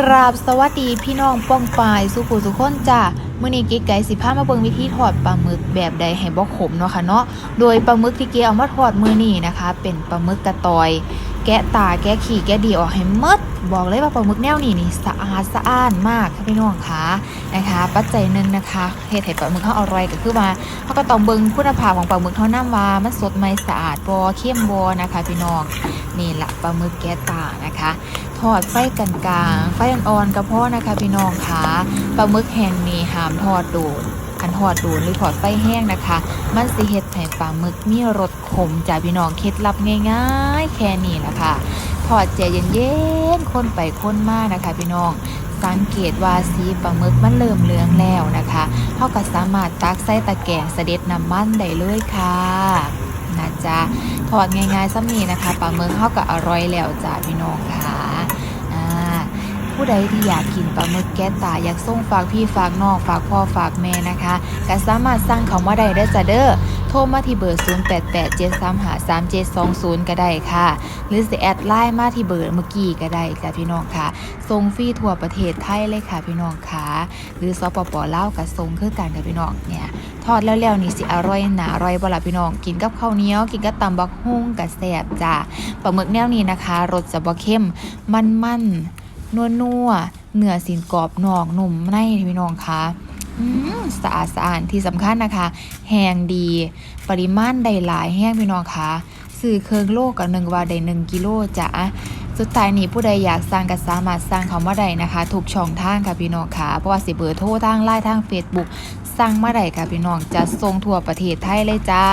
กราบสวัสดีพี่น้องป้องปายสุขุสุขคนจ้ามื้อนี้เก๋ไก่สิพามาเบิ่งวิธีทอดปลาหมึกแบบใดให้บ่ขมเนาะค่ะเนาะโดยปลาหมึกที่เก๋เอามาทอดมือนี้นะคะ เป็นปลาหมึกกระตอย แกะตาแกะขี้แกะดีออกให้มดบอกเลยว่าปลาหมึกแนวนี้นี่สะอาดสะอ้านมากค่ะพี่น้องคะนะคะ ปัจจัยหนึ่งนะคะเฮ็ดให้ปลาหมึกเฮาอร่อยก็คือว่าเฮาก็ต้องเบิ่งคุณภาพของปลาหมึกเท่านั้นว่ามันสดไหมสะอาดบ่เข้มบ่นะคะ พี่น้องนี่แหละปลาหมึกแกะตานะคะ ทอดไฟกลางๆไฟอ่อนๆกระเพาะนะคะ พี่น้องคะปลาหมึกแห้งนี่ห้ามทอดโดนคันทอดโดนหรือทอดไฟแห้งนะคะ มันสิเฮ็ดให้ปลาหมึกมีรสขมจ้ะพี่น้องเคล็ดลับง่ายๆ แค่นี้แหละค่ะทอดใจเย็นๆคนไปคนมากนะคะ พี่น้องสังเกตว่าสีปลาหมึกมันเริ่มเหลืองแล้วนะคะเฮาก็สามารถตักใส่ตะแกรงเสด็จน้ำมันได้เลยค่ะนะจ๊ะทอดง่ายๆซ้ำนี้นะคะปลาหมึกเฮาก็อร่อยแล้วจ้ะพี่น้องค่ะอ่า ผู้ใดที่อยากกินปลาหมึกแก๊สตาอยากส่งฝากพี่ฝากน้องฝากพ่อฝากแม่นะคะก็สามารถสั่งเขามาได้เด้จ้ะเด้อโทรมาที่เบอร์ 0887353720 ก็ได้ค่ะ หรือสิแอดไลน์มาที่เบอร์เมื่อกี้ก็ได้จ้ะพี่น้องค่ะส่งฟรีทั่วประเทศไทยเลยค่ะพี่น้องค่ะหรือสปปลาวก็ส่งคือกันค่ะพี่น้องเนี่ยทอดแล้วๆนี่สิอร่อยหนาอร่อยบ่ล่ะพี่น้องกินกับข้าวเหนียวกินกับตำบักฮุ่งกับแซ่บจ้ะปลาหมึกแนวนี้นะคะรสจะบ่เข้มมันๆ นัวๆเนื้อสินกรอบนอกนุ่มในพี่น้องคะอืมสะอาดสะอาดที่สำคัญนะคะ แห้งดี ปริมาณได้หลายแห้งพี่น้องคะซื้อเครื่องโลกกับหนึ่งว่าได้หนึ่งกิโลจ้ะสุดท้ายนี้ผู้ใดอยากสร้างก็สามารถสร้างเขามาได้นะคะ ถูกช่องทางค่ะพี่น้องค่ะเพราะว่าสิเบอร์โทรทางไลน์ทาง Facebook สั่งมาได้ค่ะพี่น้องจะส่งทั่วประเทศไทยเลยจ้า